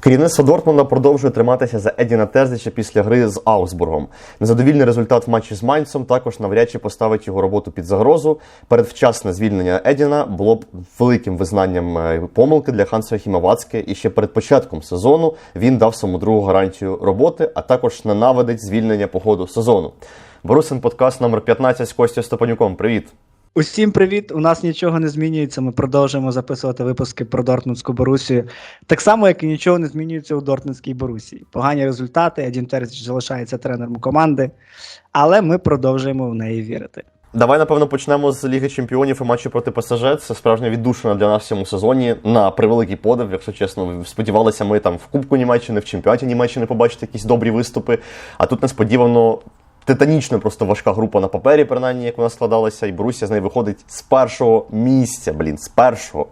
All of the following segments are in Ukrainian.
Керівництво Дортмунда продовжує триматися за Едіна Терзича після гри з Аусбургом. Незадовільний результат в матчі з Майнцем також навряд чи поставить його роботу під загрозу. Передвчасне звільнення Едіна було б великим визнанням е, помилки для Ханса Хімавацьке. І ще перед початком сезону він дав своєму другу гарантію роботи, а також ненавидить звільнення по ходу сезону. Борусин подкаст номер 15 з Костю Степанюком. Привіт. Усім привіт! У нас нічого не змінюється. Ми продовжуємо записувати випуски про Дортмундську Борусію. Так само, як і нічого не змінюється у Дортмундській Борусії. Погані результати. Едін Терзіч залишається тренером команди, але ми продовжуємо в неї вірити. Давай, напевно, почнемо з Ліги Чемпіонів і матчу проти ПСЖ. Це справжня віддушина для нас в цьому сезоні. На превеликий подив, якщо чесно, сподівалися ми там в Кубку Німеччини, в чемпіонаті Німеччини побачити якісь добрі виступи. А тут несподівано титанічно просто важка група на папері, принаймні, як вона складалася, і Борусія з неї виходить з першого місця, блін, з першого.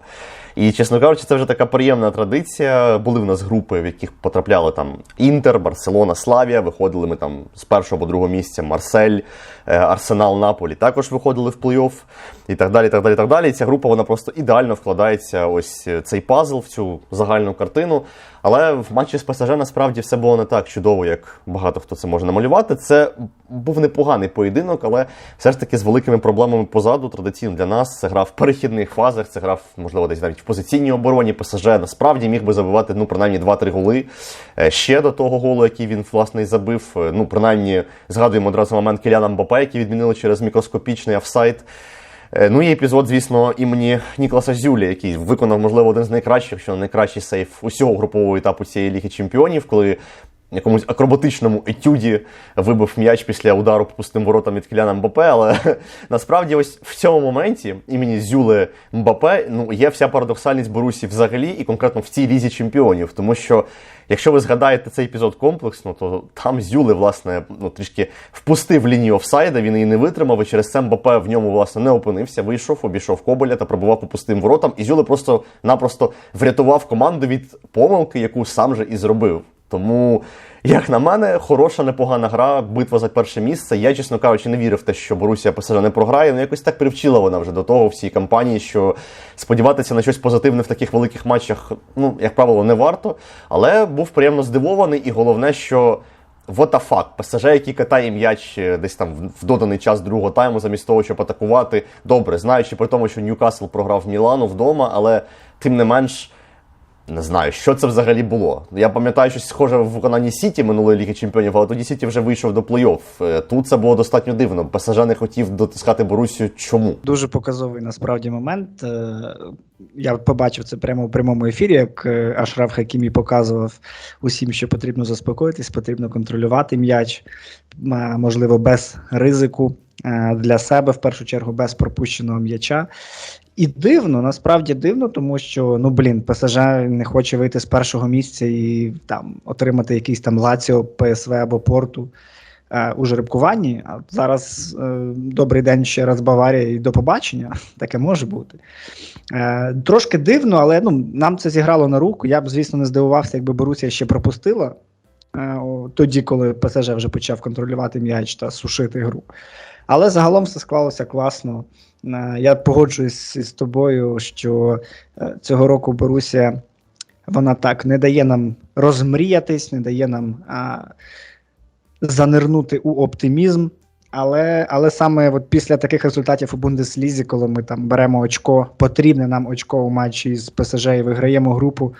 І, чесно кажучи, це вже така приємна традиція. Були в нас групи, в яких потрапляли там Інтер, Барселона, Славія. Виходили ми там з першого або другого місця Марсель, Арсенал, Наполі. Також виходили в плей-офф і так далі. Так далі, так далі. Ця група вона просто ідеально вкладається ось е, цей пазл в цю загальну картину. Але в матчі з ПСЖ насправді все було не так чудово, як багато хто це може намалювати. Це був непоганий поєдинок, але все ж таки з великими проблемами позаду. Традиційно для нас це гра в перехідних фазах, це гра, можливо, десь навіть в позиційній обороні. ПСЖ насправді міг би забивати ну, принаймні 2-3 голи. Е, Ще до того голу, який він власне забив. Е, Ну, принаймні, згадуємо одразу момент Кіляна Мбапе, який відмінили через мікроскопічний офсайд. Е, Ну і епізод, звісно, імені Нікласа Зюлі, який виконав, можливо, один з найкращих, що найкращий сейф усього групового етапу цієї ліги чемпіонів, коли якомусь акробатичному етюді вибив м'яч після удару по пустим воротам від Кіляна Мбапе. Але насправді, ось в цьому моменті імені Зюли Мбапе ну є вся парадоксальність Борусі взагалі, і конкретно в цій лізі чемпіонів, тому що. Якщо ви згадаєте цей епізод комплексно, то там Зюли, власне, ну трішки впустив лінію офсайда, він її не витримав, і через це Мбапе в ньому власне не опинився, вийшов, обійшов Коболя та пробував по пустим воротам. І Зюли просто-напросто врятував команду від помилки, яку сам же і зробив. Тому, як на мене, хороша, непогана гра, битва за перше місце. Я, чесно кажучи, не вірив в те, що Борусія ПСЖ не програє. Ну якось так привчила вона вже до того в цій кампанії, що сподіватися на щось позитивне в таких великих матчах, ну, як правило, не варто. Але був приємно здивований, і головне, що. What the fuck? ПСЖ, який катає м'яч е, десь там в- доданий час другого тайму, замість того, щоб атакувати. Добре, знаючи при тому, що Ньюкасл програв Мілану вдома, але тим не менш. Не знаю, що це взагалі було. Я пам'ятаю щось схоже в виконанні Сіті минулої Ліги Чемпіонів, але тоді Сіті вже вийшов до плей-офф. Е, Тут це було достатньо дивно. ПСЖ не хотів дотискати Борусію. Чому? Дуже показовий насправді момент. Е, Я побачив це прямо у прямому ефірі, як е, Ашраф Хакімі показував усім, що потрібно заспокоїтись, потрібно контролювати м'яч, можливо, без ризику для себе, в першу чергу, без пропущеного м'яча. І дивно, насправді дивно, тому що ну блін, ПСЖ не хоче вийти з першого місця і там отримати якийсь там Лаціо, ПСВ або Порту е, у жеребкуванні. А зараз е, добрий день ще раз Баварія і до побачення. Таке може бути. Е, трошки дивно, але ну, нам це зіграло на руку. Я б, звісно, не здивувався, якби Борусія ще пропустила. Е, Тоді, коли ПСЖ вже почав контролювати м'яч та сушити гру. Але загалом все склалося класно. Е, Я погоджуюсь з тобою, що е, цього року Борусія вона так не дає нам розмріятись, не дає нам а, занирнути у оптимізм. Але, але саме от після таких результатів у Бундеслізі, коли ми там беремо очко, потрібне нам очко у матчі з ПСЖ і виграємо групу,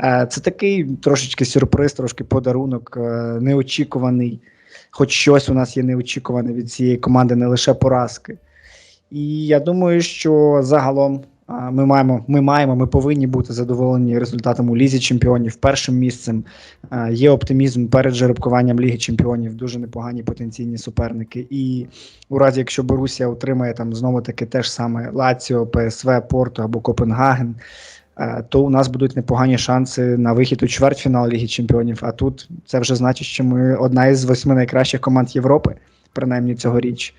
е, це такий трошечки сюрприз, трошки подарунок, е, неочікуваний. Хоч щось у нас є неочікуване від цієї команди, не лише поразки. І я думаю, що загалом ми маємо, ми маємо, ми повинні бути задоволені результатом у лізі чемпіонів, першим місцем. Є оптимізм перед жеребкуванням Ліги Чемпіонів, дуже непогані потенційні суперники. І у разі, якщо Борусія отримає там знову таки те ж саме Лаціо, ПСВ, Порту або Копенгаген. е, То у нас будуть непогані шанси на вихід у чвертьфінал Ліги Чемпіонів. А тут це вже значить, що ми одна із восьми найкращих команд Європи, принаймні цьогоріч.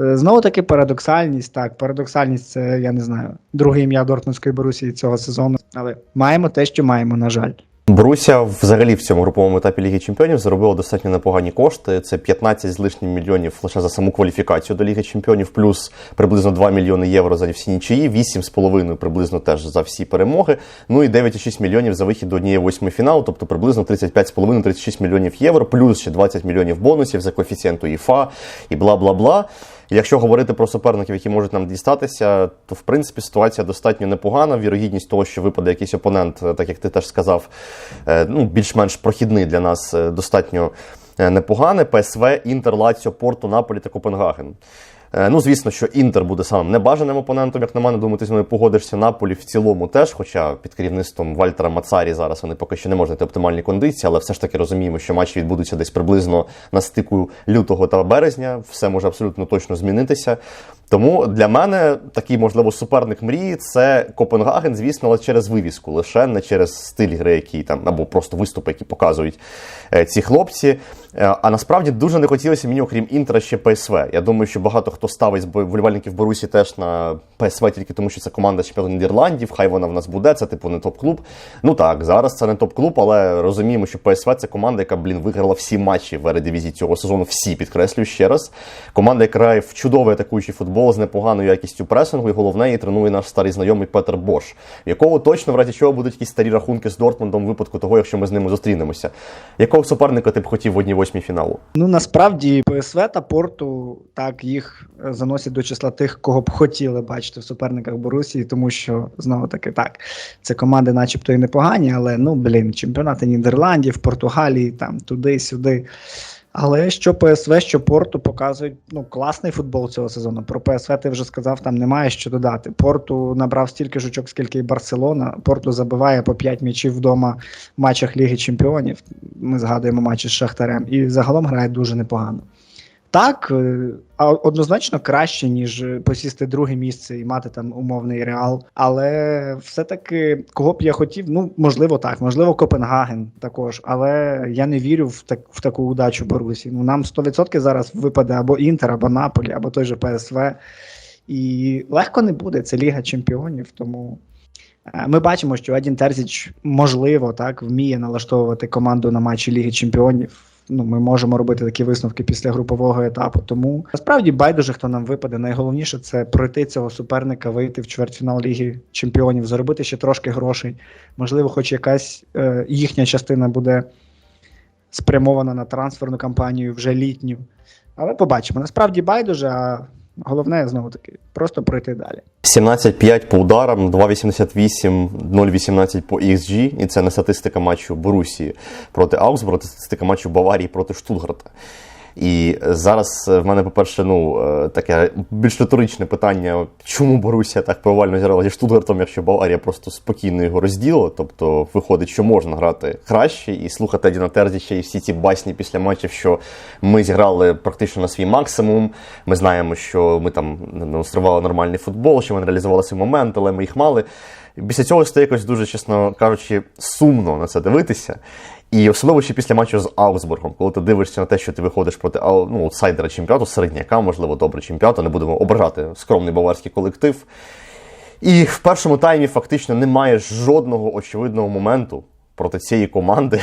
Е, Знову таки парадоксальність. Так, парадоксальність це я не знаю, друге ім'я Дортмундської Борусії цього сезону. Але маємо те, що маємо, на жаль. Боруся взагалі в цьому груповому етапі Ліги Чемпіонів заробила достатньо непогані кошти. Це 15 з лишнім мільйонів лише за саму кваліфікацію до Ліги Чемпіонів, плюс приблизно 2 мільйони євро за всі нічиї, 8,5 приблизно теж за всі перемоги. Ну і 9,6 мільйонів за вихід до однієї восьми фіналу, тобто приблизно 35,5-36 мільйонів євро, плюс ще 20 мільйонів бонусів за коефіцієнту ІФА і бла бла бла. Якщо говорити про суперників, які можуть нам дістатися, то в принципі ситуація достатньо непогана. Вірогідність того, що випаде якийсь опонент, е, так як ти теж сказав, е, ну більш-менш прохідний для нас, е, достатньо непогане. ПСВ, Інтер, Лаціо, Порту, Наполі та Копенгаген. Е, Ну, звісно, що Інтер буде самим небажаним опонентом, як на мене, думаю, ти з мною погодишся. Наполі в цілому теж, хоча під керівництвом Вальтера Мацарі зараз вони поки що не можуть оптимальні кондиції, але все ж таки розуміємо, що матчі відбудуться десь приблизно на стику лютого та березня. Все може абсолютно точно змінитися. Тому для мене такий, можливо, суперник мрії це Копенгаген, звісно, але через вивіску, лише не через стиль гри, який там або просто виступи, які показують е, ці хлопці. Е, а насправді дуже не хотілося мені, окрім Інтера, ще ПСВ. Я думаю, що багато хто ставить вболівальників Борусі теж на ПСВ, тільки тому, що це команда чемпіонату Нідерландів. Хай вона в нас буде, це типу не топ-клуб. Ну так, зараз це не топ-клуб, але розуміємо, що ПСВ це команда, яка, блін, виграла всі матчі в ередивізії цього сезону. Всі підкреслюю ще раз. Команда, яка грає в чудовий атакуючий футбол з непоганою якістю пресингу, і головне її тренує наш старий знайомий Петер Бош, якого точно в разі чого будуть якісь старі рахунки з Дортмундом в випадку того, якщо ми з ними зустрінемося. Якого суперника ти б хотів в одній восьмій фіналу? Ну насправді ПСВ та Порту так їх е, заносять до числа тих, кого б хотіли бачити в суперниках Борусії, тому що знову таки так, це команди, начебто, і непогані, але ну блін, чемпіонати Нідерландів, Португалії, там туди-сюди. Але що ПСВ, що Порту показують ну, класний футбол цього сезону. Про ПСВ ти вже сказав, там немає що додати. Порту набрав стільки жучок, скільки і Барселона. Порту забиває по 5 м'ячів вдома в матчах Ліги Чемпіонів. Ми згадуємо матчі з Шахтарем. І загалом грає дуже непогано. Так, е, а однозначно краще, ніж посісти друге місце і мати там умовний реал. Але все-таки кого б я хотів, ну можливо, так, можливо, Копенгаген також. Але я не вірю в так в таку удачу Борусі. Ну нам 100% зараз випаде або Інтер, або Наполі, або той же ПСВ. І легко не буде. Це Ліга Чемпіонів. Тому е, ми бачимо, що Адін Терзіч можливо так вміє налаштовувати команду на матчі Ліги Чемпіонів. Ну, ми можемо робити такі висновки після групового етапу. Тому насправді байдуже, хто нам випаде. Найголовніше це пройти цього суперника, вийти в чвертьфінал Ліги Чемпіонів, заробити ще трошки грошей. Можливо, хоч якась е, їхня частина буде спрямована на трансферну кампанію вже літню. Але побачимо. Насправді байдуже, а головне знову таки просто пройти далі. 17-5 по ударам, 2,88, 0,18 по XG, і це не статистика матчу Борусії проти Аугсбурга, це статистика матчу Баварії проти Штутгарта. І зараз в мене, по-перше, ну е, таке більш риторичне питання, чому Борусія так повально зіграла зі Штутгартом, якщо Баварія просто спокійно його розділа. Тобто виходить, що можна грати краще і слухати Діна Терзіча і всі ці басні після матчів, що ми зіграли практично на свій максимум. Ми знаємо, що ми там демонстрували нормальний футбол, що ми не реалізували свій момент, але ми їх мали. Після цього стає якось дуже, чесно кажучи, сумно на це дивитися. І особливо ще після матчу з Аугсбургом, коли ти дивишся на те, що ти виходиш проти ну, аутсайдера чемпіонату, середняка, можливо, добре чемпіонату, не будемо ображати скромний баварський колектив. І в першому таймі фактично немає жодного очевидного моменту проти цієї команди.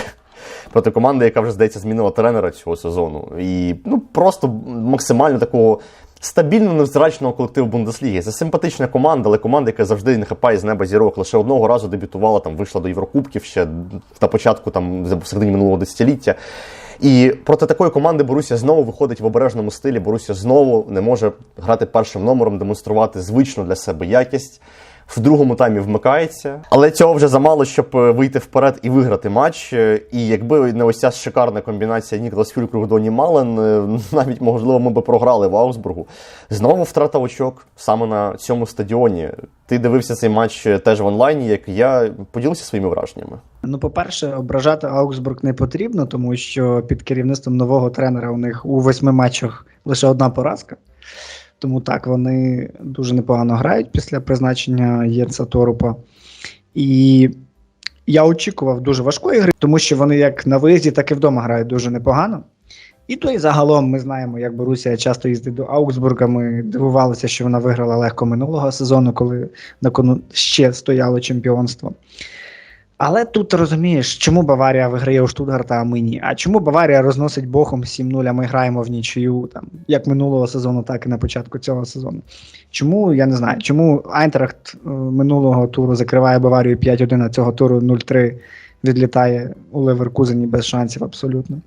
Проти команди, яка вже здається змінила тренера цього сезону. І ну просто максимально такого стабільно невзрачного колективу Бундесліги. Це симпатична команда, але команда, яка завжди не хапає з неба зірок. Лише одного разу дебютувала, там вийшла до Єврокубків ще на початку, там середині минулого десятиліття. І проти такої команди Борусія знову виходить в обережному стилі. Борусія знову не може грати першим номером, демонструвати звичну для себе якість. В другому таймі вмикається, але цього вже замало, щоб вийти вперед і виграти матч. І якби не ось ця шикарна комбінація Ніколас Фюлькруг Доні Мален, навіть можливо, ми би програли в Аусбургу. Знову втрата очок саме на цьому стадіоні. Ти дивився цей матч теж в онлайні, як я поділився своїми враженнями. Ну, по-перше, ображати Аугсбург не потрібно, тому що під керівництвом нового тренера у них у восьми матчах лише одна поразка. Тому так, вони дуже непогано грають після призначення Єрца Торупа. І я очікував дуже важкої гри, тому що вони як на виїзді, так і вдома грають дуже непогано. І то і загалом ми знаємо, як Борусія часто їздить до Аугсбурга. Ми дивувалися, що вона виграла легко минулого сезону, коли на кону ще стояло чемпіонство. Але тут розумієш, чому Баварія виграє у Штутгарта, а ми ні. А чому Баварія розносить Бохом 7-0, а ми граємо в нічию, там, як минулого сезону, так і на початку цього сезону. Чому, я не знаю, чому Айнтрахт е, минулого туру закриває Баварію 5-1, а цього туру 0-3 відлітає у Леверкузені без шансів абсолютно.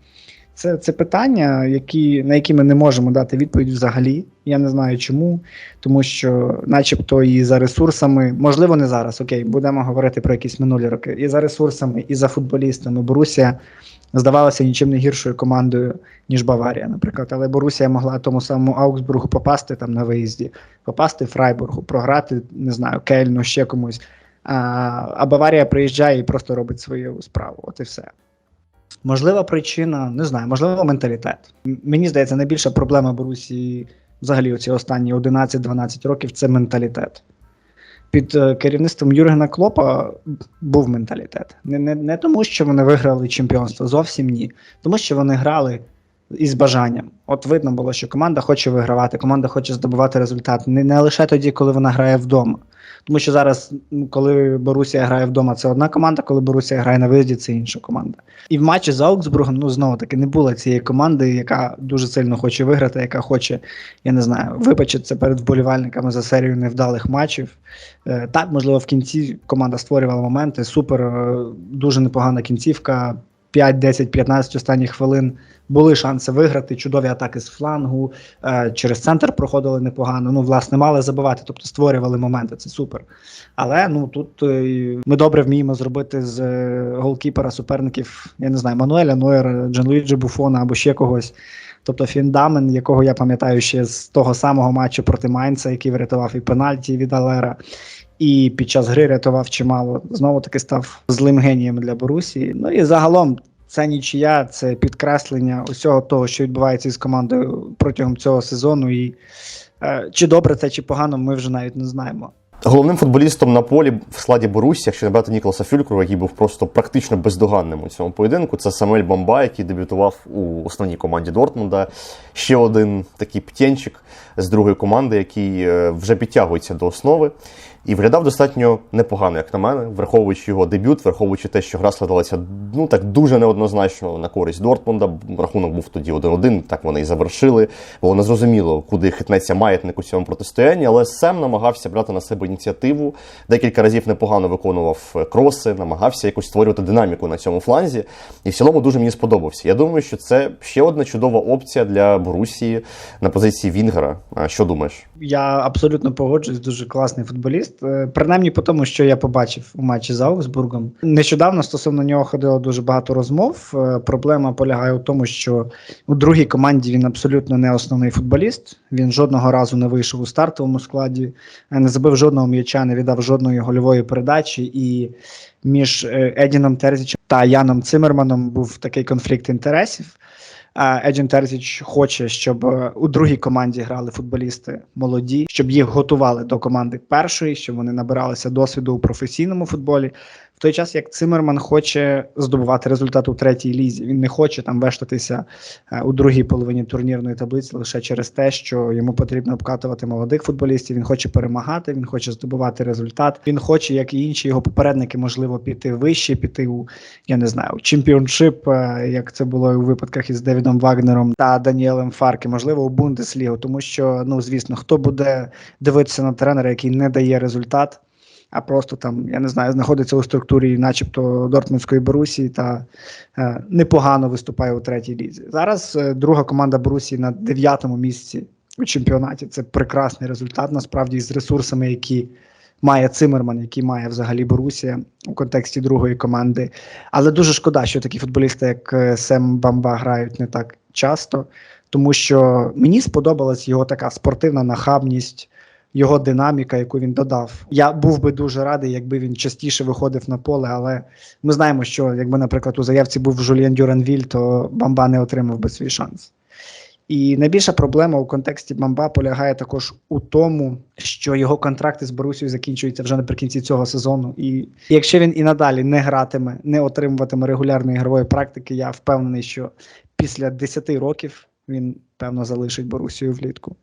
Це, це питання, які, на які ми не можемо дати відповідь взагалі. Я не знаю чому, тому що, начебто, і за ресурсами, можливо, не зараз, окей, будемо говорити про якісь минулі роки. І за ресурсами, і за футболістами Борусія здавалася нічим не гіршою командою, ніж Баварія, наприклад. Але Борусія могла тому самому Аугсбургу попасти там на виїзді, попасти Фрайбургу, програти, не знаю, Кельну, ще комусь. А, а Баварія приїжджає і просто робить свою справу. От і все. Можлива причина, не знаю, можливо, менталітет. Мені здається, найбільша проблема Борусії взагалі оці останні 11-12 років це менталітет. Під е, керівництвом Юргена Клопа був менталітет. Не, не, не тому, що вони виграли чемпіонство, зовсім ні. Тому що вони грали із бажанням. От видно було, що команда хоче вигравати, команда хоче здобувати результат. Не, не лише тоді, коли вона грає вдома. Тому що зараз, коли Борусія грає вдома, це одна команда, коли Борусія грає на виїзді, це інша команда. І в матчі з Аугсбургом, ну знову таки, не було цієї команди, яка дуже сильно хоче виграти, яка хоче, я не знаю, вибачитися перед вболівальниками за серію невдалих матчів. Е, так, можливо, в кінці команда створювала моменти. Супер, е, дуже непогана кінцівка. 5, 10, 15 останніх хвилин були шанси виграти. Чудові атаки з флангу, е, через центр проходили непогано. Ну, власне, мали забивати, тобто створювали моменти. Це супер. Але ну тут е, ми добре вміємо зробити з е, голкіпера суперників, я не знаю, Мануеля Нойера, Джанлуїджі Буфона або ще когось. Тобто Фіндамен, якого я пам'ятаю ще з того самого матчу проти Майнца, який врятував і пенальті від Алера, і під час гри рятував чимало. Знову таки став злим генієм для Борусії. Ну і загалом це нічия, це підкреслення усього того, що відбувається із командою протягом цього сезону. І е, чи добре це, чи погано, ми вже навіть не знаємо. Головним футболістом на полі в складі Борусі, якщо не брати Ніколаса Фюлькру, який був просто практично бездоганним у цьому поєдинку, це Самуель Бомба, який дебютував у основній команді Дортмунда. Ще один такий птєнчик з другої команди, який е, вже підтягується до основи. І виглядав достатньо непогано, як на мене, враховуючи його дебют, враховуючи те, що гра складалася ну так дуже неоднозначно на користь Дортмунда. Рахунок був тоді 1-1, так вони і завершили. Було незрозуміло, куди хитнеться маятник у цьому протистоянні, але Сем намагався брати на себе ініціативу. Декілька разів непогано виконував е, кроси, намагався якось створювати динаміку на цьому фланзі. І в цілому дуже мені сподобався. Я думаю, що це ще одна чудова опція для Борусії на позиції Вінгера. Що думаєш? Я абсолютно погоджуюсь, дуже класний футболіст. Е, Принаймні по тому, що я побачив у матчі з Аугсбургом. Нещодавно стосовно нього ходило дуже багато розмов. Е, Проблема полягає у тому, що у другій команді він абсолютно не основний футболіст. Він жодного разу не вийшов у стартовому складі, е, не забив жодного м'яча, не віддав жодної гольової передачі. І між Едіном Терзічем та Яном Цимерманом був такий конфлікт інтересів. А Еджін Терзіч хоче, щоб е, у другій команді грали футболісти молоді, щоб їх готували до команди першої, щоб вони набиралися досвіду у професійному футболі. В той час як Цимерман хоче здобувати результат у третій лізі. Він не хоче там вештатися е, у другій половині турнірної таблиці лише через те, що йому потрібно обкатувати молодих футболістів. Він хоче перемагати, він хоче здобувати результат. Він хоче, як і інші його попередники, можливо, піти вище, піти у я не знаю, чемпіоншип, е, як це було у випадках із Девідом Вагнером та Даніелем Фаркі, можливо, у Бундеслігу, тому що, ну звісно, хто буде дивитися на тренера, який не дає результат, а просто там, я не знаю, знаходиться у структурі, начебто Дортмундської Борусії та е, непогано виступає у третій лізі. Зараз е, друга команда Борусії на дев'ятому місці у чемпіонаті. Це прекрасний результат, насправді, з ресурсами, які має Цимерман, який має взагалі Борусія у контексті другої команди. Але дуже шкода, що такі футболісти, як е, Сем Бамба, грають не так часто, тому що мені сподобалась його така спортивна нахабність. Його динаміка, яку він додав. Я був би дуже радий, якби він частіше виходив на поле, але ми знаємо, що якби, наприклад, у заявці був Жуліан Дюранвіль, то Бамба не отримав би свій шанс. І найбільша проблема у контексті Бамба полягає також у тому, що його контракти з Борусією закінчуються вже наприкінці цього сезону. І якщо він і надалі не гратиме, не отримуватиме регулярної ігрової практики, я впевнений, що після 10 років він певно залишить Борусію влітку.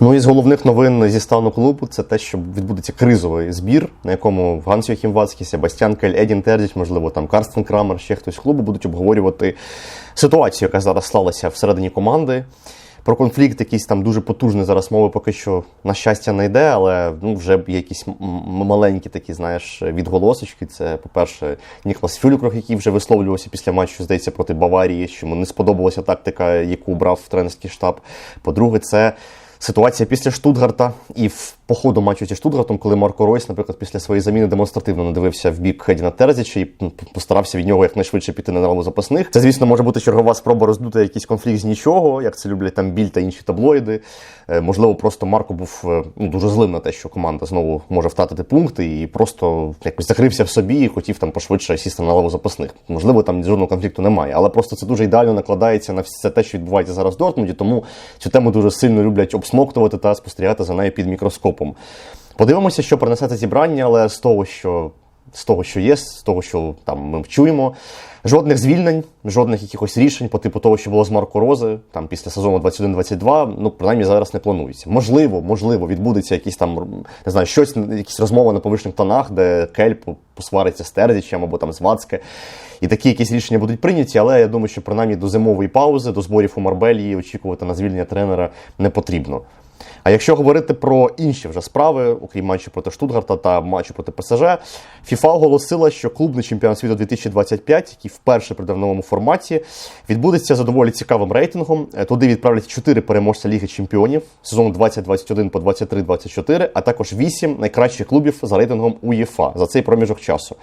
Ну і з головних новин зі стану клубу це те, що відбудеться кризовий збір, на якому Ганс Йохім Вацький, Себастьян Кель, Едін Тердіч, можливо, там Карстен Крамер, ще хтось з клубу будуть обговорювати ситуацію, яка зараз сталася всередині команди. Про конфлікт, якийсь там дуже потужний зараз мови поки що, на щастя, не йде, але ну, вже є якісь маленькі такі, знаєш, відголосочки. Це, по-перше, Ніклас Фюлькрох, який вже висловлювався після матчу, здається, проти Баварії, що йому не сподобалася тактика, яку брав тренерський штаб. По-друге, це ситуація після Штутгарта і в по ходу матчу зі Штутгартом, коли Марко Ройс, наприклад, після своєї заміни демонстративно надивився в бік Хедіна Терзіча і постарався від нього якнайшвидше піти на лаву запасних. Це, звісно, може бути чергова спроба роздути якийсь конфлікт з нічого, як це люблять там біль та інші таблоїди. Е, Можливо, просто Марко був е, ну, дуже злим на те, що команда знову може втратити пункти, і просто якось закрився в собі і хотів там пошвидше сісти на лаву запасних. Можливо, там жодного конфлікту немає, але просто це дуже ідеально накладається на все те, що відбувається зараз в Дортмунді, тому цю тему дуже сильно люблять обсмоктувати та спостерігати за нею під мікроскопом. Подивимося, що принесе це зібрання, але з того, що з того, що є, з того, що там ми чуємо. Жодних звільнень, жодних якихось рішень по типу того, що було з Марко Рози, там після сезону 21-22, ну принаймні зараз не планується. Можливо, можливо, відбудеться якісь там не знаю, щось, якісь розмови на повишних тонах, де Кель по- посвариться з Тердічем або там з Вацке. І такі якісь рішення будуть прийняті, але я думаю, що принаймні до зимової паузи, до зборів у Марбелії очікувати на звільнення тренера не потрібно. А якщо говорити про інші вже справи, окрім матчу проти Штутгарта та матчу проти ПСЖ, ФІФА оголосила, що клубний чемпіонат світу 2025, який вперше прийде в новому форматі, відбудеться за доволі цікавим рейтингом. Е, Туди відправлять 4 переможця Ліги Чемпіонів сезону 2021 по 23-24, а також 8 найкращих клубів за рейтингом УЄФА за цей проміжок часу.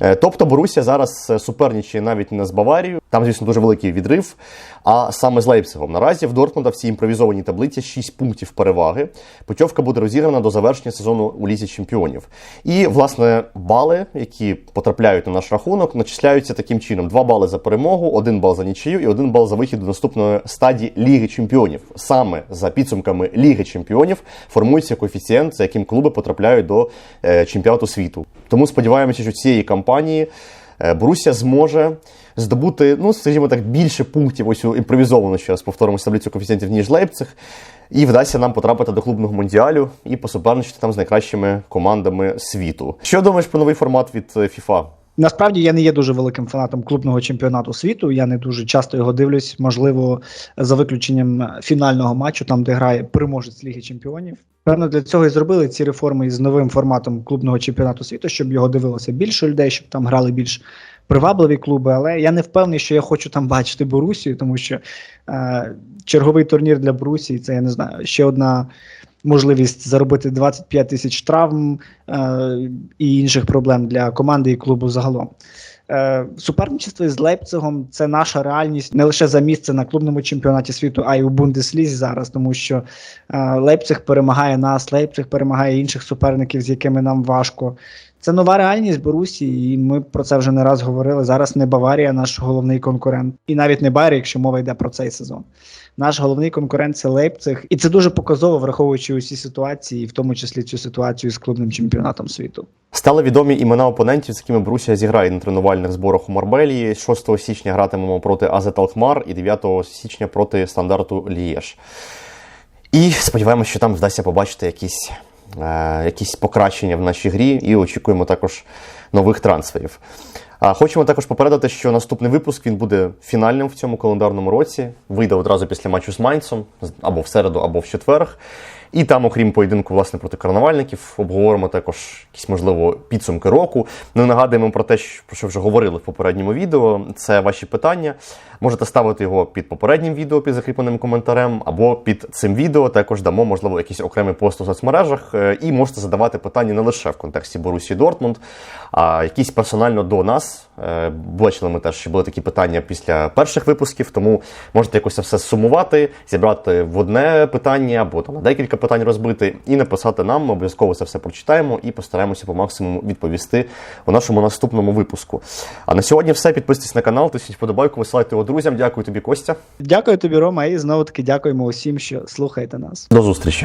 Е, Тобто Борусія зараз е, суперничає навіть не з Баварією, там, звісно, дуже великий відрив, а саме з Лейпцигом. Наразі в Дортмунда в цій імпровізованій таблиці 6 пунктів переваги. Путьовка буде розіграна до завершення сезону у Лізі Чемпіонів. І, власне, бали, які потрапляють на наш рахунок, начисляються таким чином: 2 бали за перемогу, 1 бал за нічию і 1 бал за вихід до наступної стадії Ліги Чемпіонів. Саме за підсумками Ліги Чемпіонів формується коефіцієнт, за яким клуби потрапляють до е, чемпіонату світу. Тому сподіваємося, що цієї кампанії е, Борусія зможе здобути, ну скажімо так, більше пунктів ось у імпровізовану ще раз повторимо таблицю коефіцієнтів, ніж Лейпциг. І вдасться нам потрапити до клубного мундіалю і посуперничати там з найкращими командами світу. Що думаєш про новий формат від е, FIFA? Насправді я не є дуже великим фанатом клубного чемпіонату світу. Я не дуже часто його дивлюсь, можливо, за виключенням фінального матчу, там де грає переможець Ліги Чемпіонів. Певно, для цього і зробили ці реформи із новим форматом клубного чемпіонату світу, щоб його дивилося більше людей, щоб там грали більш привабливі клуби. Але я не впевнений, що я хочу там бачити Борусію, тому що е, черговий турнір для Борусії це я не знаю, ще одна можливість заробити 25 тисяч травм е, і інших проблем для команди і клубу загалом. Е, суперничество з Лейпцигом це наша реальність не лише за місце на клубному чемпіонаті світу, а й у Бундеслізі зараз, тому що е, Лейпциг перемагає нас, Лейпциг перемагає інших суперників, з якими нам важко. Це нова реальність Борусі, і ми про це вже не раз говорили. Зараз не Баварія, наш головний конкурент, і навіть не Байер, якщо мова йде про цей сезон. Наш головний конкурент це Лейпциг, і це дуже показово, враховуючи усі ситуації, в тому числі цю ситуацію з клубним чемпіонатом світу. Стали відомі імена опонентів, з якими Борусія зіграє на тренувальних зборах у Марбелії. 6 січня гратимемо проти АЗ Алкмар і 9 січня проти стандарту Лієш. І сподіваємося, що там вдасться побачити якісь, якісь покращення в нашій грі, і очікуємо також нових трансферів. Хочемо також попередити, що наступний випуск він буде фінальним в цьому календарному році. Вийде одразу після матчу з Майнцем, або в середу, або в четверг. І там, окрім поєдинку, власне, проти карнавальників, обговоримо також якісь, можливо, підсумки року. Ну, і нагадуємо про те, про що вже говорили в попередньому відео. Це ваші питання. Можете ставити його під попереднім відео, під закріпленим коментарем, або під цим відео. Також дамо, можливо, якийсь окремий пост у соцмережах. Е, І можете задавати питання не лише в контексті Борусі Дортмунд, а якісь персонально до нас. Е, Бачили ми теж, що були такі питання після перших випусків, тому можете якось це все сумувати, зібрати в одне питання або там на декілька питань розбити і написати нам. Ми обов'язково це все прочитаємо і постараємося по максимуму відповісти у нашому наступному випуску. А на сьогодні все. Підписуйтесь на канал, тисніть вподобайку, висилайте його друзям. Дякую тобі, Костя. Дякую тобі, Рома, і знову таки дякуємо усім, що слухаєте нас. До зустрічі.